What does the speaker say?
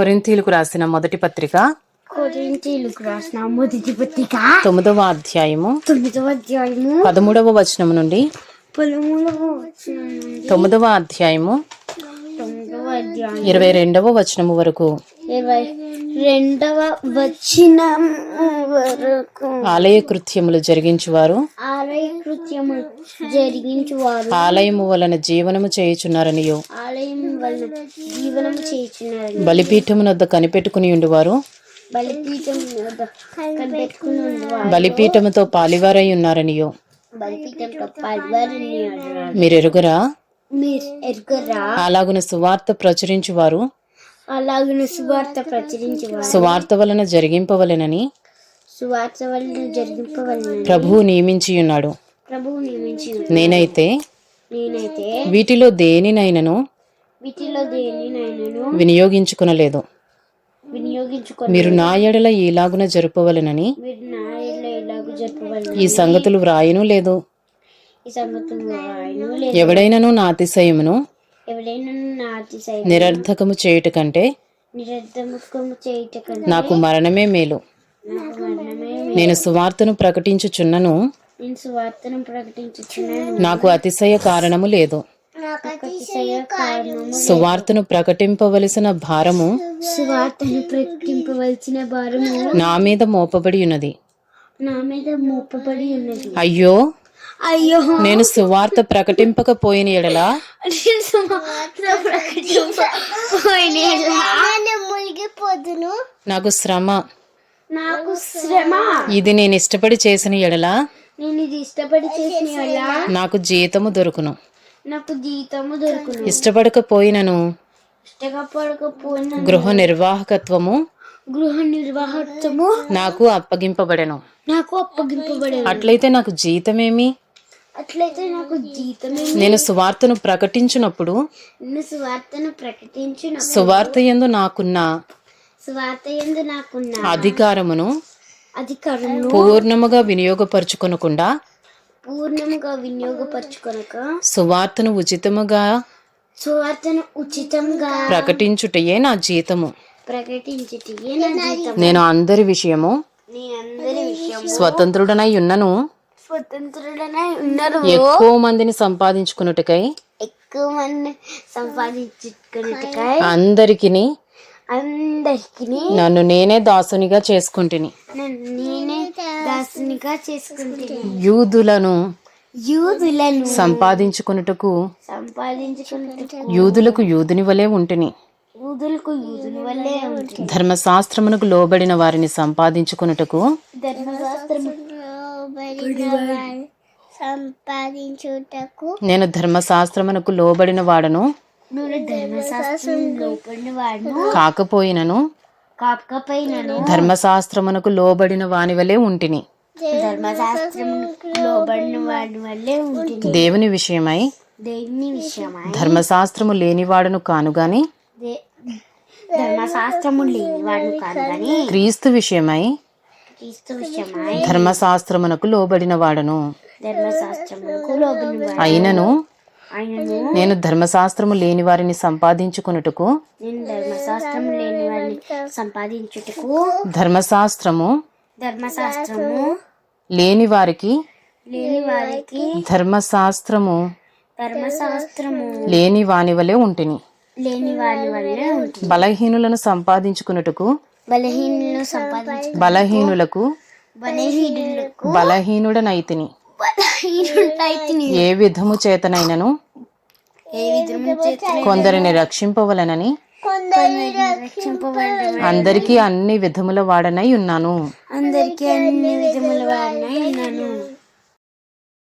కొరింథీలకు రాసిన మొదటి పత్రిక రాసిన మొదటి పత్రిక తొమ్మిదవ అధ్యాయము తొమ్మిదవ అధ్యాయము పదమూడవ వచనము నుండి పదమూడవ వచనం తొమ్మిదవ అధ్యాయము ఇరవై రెండవ వచనము వరకు. ఇరవై రెండవ వచనం వరకు. ఆలయ కృత్యములు జరిగించువారు. ఆలయ కృత్యము జరిగించువారు. ఆలయము వలన జీవనము చేయుచున్నారనియు. ఆలయం వలన జీవనం చేయుచున్నారు బలిపీఠమునొద్ద కనిపెట్టుకుని ఉండువారు. బలిపీఠం వద్ద కనిపెట్టుకుని ఉన్నవారు బలిపీఠముతో పాలివారై. మీరు ఎరుగరా మీరు ఎరుగరా అలాగున సువార్త ప్రచురించువారు. సువార్త సువార్త వలన జరిగింపవలెనని సువార్త వలన జరిగింపవలన ప్రభువు నియమించి ఉన్నాడు ప్రభువు నియమించిన నేనైతే నేనైతే వీటిలో దేనినైనను వీటిలో దేనినైనాను వినియోగించుకునలేదు. వినియోగించుకొని మీరు నా ఎడల ఈలాగున జరుపవలెనని ఈ సంగతులు వ్రాయను లేదు. ఎవడైనను నా అతిశయమును నిరర్ధకము చేయుట కంటే నాకు మరణమే మేలు. నేను సువార్తను ప్రకటించుచున్నను. నాకు అతిశయ కారణము లేదు. సువార్తను ప్రకటింపవలసిన భారము సువార్తను ప్రకటింపవలసిన భారము నా మీద మోపబడి ఉన్నది. నా మీద మోపబడి ఉన్నది. అయ్యో అయ్యో. నేను సువార్త ప్రకటింపకపోయిన ఎడల? నేను సువార్త ప్రకటింపబోయిన మునిగిపోదును. నాకు శ్రమ. నాకు శ్రమ. ఇది నేను ఇష్టపడి చేసిన ఎడల? నేను ఇది ఇష్టపడి చేసిన వల్ల నాకు జీతము దొరుకును. నాకు జీతము దొరుకును. ఇష్టపడకపోయినను? ఇష్టపడకపోయిన గృహ నిర్వాహకత్వము? గృహ నిర్వాహకము. నాకు అప్పగింపబడెను. నాకు అప్పగింపబడేది అట్లయితే నాకు జీతమేమి? అట్లయితే నాకు జీతమే నేను సువార్తను ప్రకటించినప్పుడు నిన్ను సువార్తను ప్రకటించిన సువార్త యందు నాకున్న సువార్త ఎందు నాకున్న అధికారమును అధికారము పూర్ణముగా వినియోగపరుచుకొనకుండా పూర్ణముగా వినియోగపరచుకొనక సువార్తను ఉచితముగా సువార్తను ఉచితంగా ప్రకటించుటయే నా జీతము. జీతం నేను అందరి విషయము నీ అందరి విషయం స్వతంత్రుడనై ఉన్నను. స్వతంత్రుడనై ఉన్నారు ఎక్కువ మందిని సంపాదించుకున్నట్టుకై. ఎక్కువ మంది సంపాదించుకున్నట్టుకై. అందరికిని. అందరికి నన్ను నేనే దాసునిగా చేసుకుంటుని. నేనే దాసునిగా చేసుకుంటున్నాను యూదులను యూదులను సంపాదించుకున్నట్టుకు. సంపాదించుకున్నట్టు యూదులకు యూదుని వలె ఉంటుని. ధర్మశాస్త్రమునకు లోబడిన వారిని సంపాదించుటకు నేను ధర్మశాస్త్రమునకు లోబడిన వాడను. కాకపోయినను. కాకపోయినను. ధర్మశాస్త్రమునకు లోబడిన వాని వలె ఉంటిని. ధర్మశాస్త్రం లోబడిన వాడి వల్లే ఉంటుంది దేవుని విషయమై దేవుని విషయమై ధర్మశాస్త్రము లేనివాడను కానుగాని ధర్మశాస్త్రము కాదు కానీ క్రీస్తు విషయమై క్రీస్తు విషయమై ధర్మశాస్త్రమునకు లోబడిన వాడను. లోబడిన అయినను నేను ధర్మశాస్త్రము లేని వారిని సంపాదించుకున్నట్టుకు నేను ధర్మశాస్త్రం లేని వారిని సంపాదించుటకు ధర్మశాస్త్రము ధర్మశాస్త్రము లేని వారికి లేని వారికి ధర్మశాస్త్రము ధర్మశాస్త్రము లేని వాని వలె ఉంటిని. లేని వారి వల్లే ఉంటుంది. బలహీనులను సంపాదించుకున్నట్టుకు బలహీనులను సంపాదించు బలహీనులకు బలహీనులకు బలహీనుడనైతిని. బలహీనుడైతిని ఏ విధము చేతనైనను? ఏ విధము చేత కొందరిని రక్షింపవలనని? అందరికీ అన్ని విధముల వాడనై ఉన్నాను. అందరికీ అన్ని విధముల వారినై ఉన్నాను.